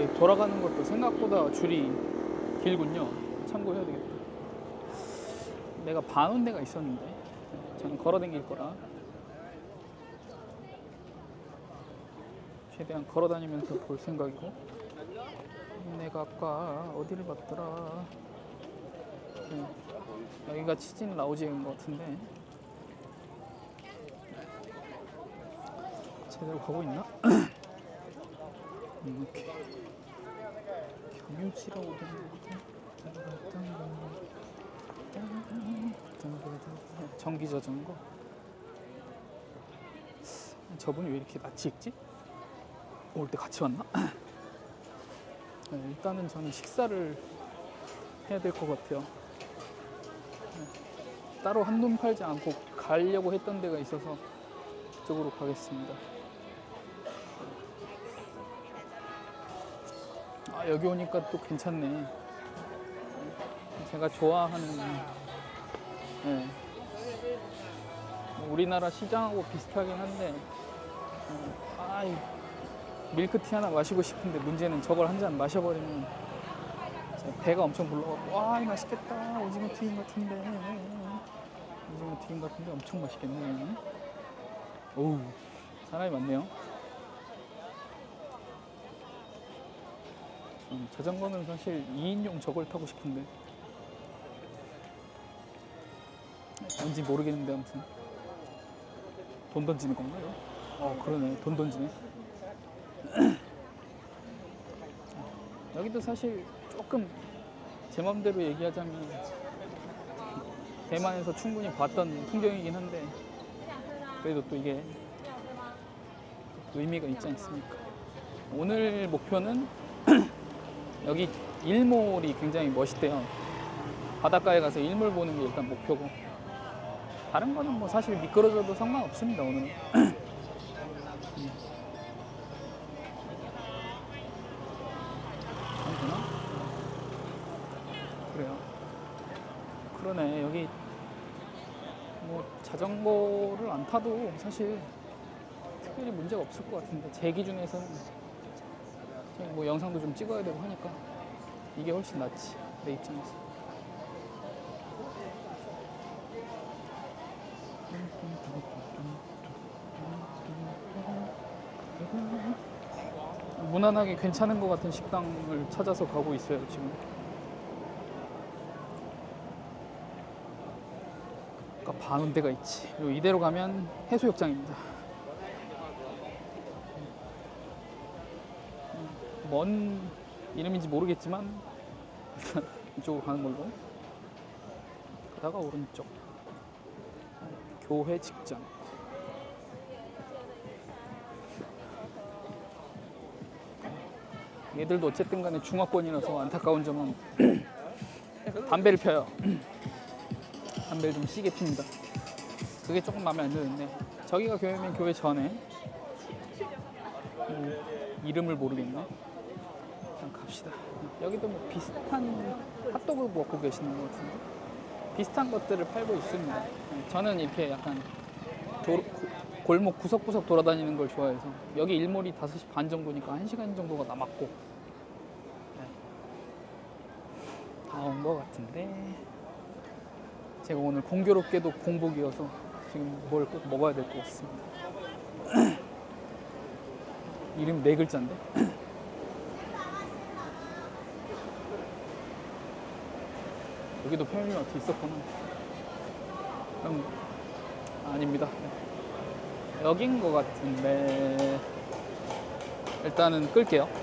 이 돌아가는 것도 생각보다 줄이 길군요. 참고해야 되겠다. 내가 반운 데가 있었는데 저는 걸어 다닐 거라 최대한 걸어 다니면서 볼 생각이고 내가 아까 어디를 봤더라 네, 여기가 치진 라오지인 것 같은데 제대로 가고 있나? 음, 이렇게 경유지라고 되는 전기 자전거 저분이 왜 이렇게 낯이 익지? 올 때 같이 왔나? 네, 일단은 저는 식사를 해야 될 것 같아요. 네, 따로 한눈 팔지 않고 가려고 했던 데가 있어서 그쪽으로 가겠습니다. 아, 여기 오니까 또 괜찮네. 제가 좋아하는 네. 우리나라 시장하고 비슷하긴 한데 어, 아, 이 밀크티 하나 마시고 싶은데 문제는 저걸 한 잔 마셔버리면 제 배가 엄청 불러갖고 와, 이 맛있겠다. 오징어 튀김 같은데 오징어 튀김 같은데 엄청 맛있겠네. 오우, 사람이 많네요. 음, 자전거는 사실 2인용 저걸 타고 싶은데 뭔지 모르겠는데 아무튼 돈 던지는 건가요? 어 그러네 돈 던지네 여기도 사실 조금 제 맘대로 얘기하자면 대만에서 충분히 봤던 풍경이긴 한데 그래도 또 이게 의미가 있지 않습니까? 오늘 목표는 여기 일몰이 굉장히 멋있대요. 바닷가에 가서 일몰 보는 게 일단 목표고 다른 거는 뭐 사실 미끄러져도 상관없습니다 오늘은. 음. 그래요. 그러네 여기 뭐 자전거를 안 타도 사실 특별히 문제가 없을 것 같은데 제 기준에서는 뭐 영상도 좀 찍어야 되고 하니까 이게 훨씬 낫지 내 입장에서. 무난하게 괜찮은 것 같은 식당을 찾아서 가고 있어요 지금. 아까 반운 데가 있지. 이대로 가면 해수욕장입니다 뭔 이름인지 모르겠지만 일단 이쪽으로 가는 걸로. 가다가 오른쪽. 교회 직전. 얘들도 어쨌든 간에 중화권이라서 안타까운 점은 담배를 펴요. 담배를 좀 시게 핍니다. 그게 조금 마음에 안 드는데 저기가 교회면 교회 전에. 음, 이름을 모르겠네 일단 갑시다. 여기도 뭐 비슷한 핫도그 먹고 계시는 것 같은데 비슷한 것들을 팔고 있습니다. 네, 저는 이렇게 약간 도- 고- 골목 구석구석 돌아다니는 걸 좋아해서 여기 일몰이 5시 반 정도니까 1시간 정도가 남았고 네. 다온 것 같은데 제가 오늘 공교롭게도 공복이어서 지금 뭘 꼭 먹어야 될 것 같습니다. 이름 네 글자인데 여기도 패밀리마트 있었구나. 그럼 아닙니다. 여긴 것 같은데 일단은 끌게요.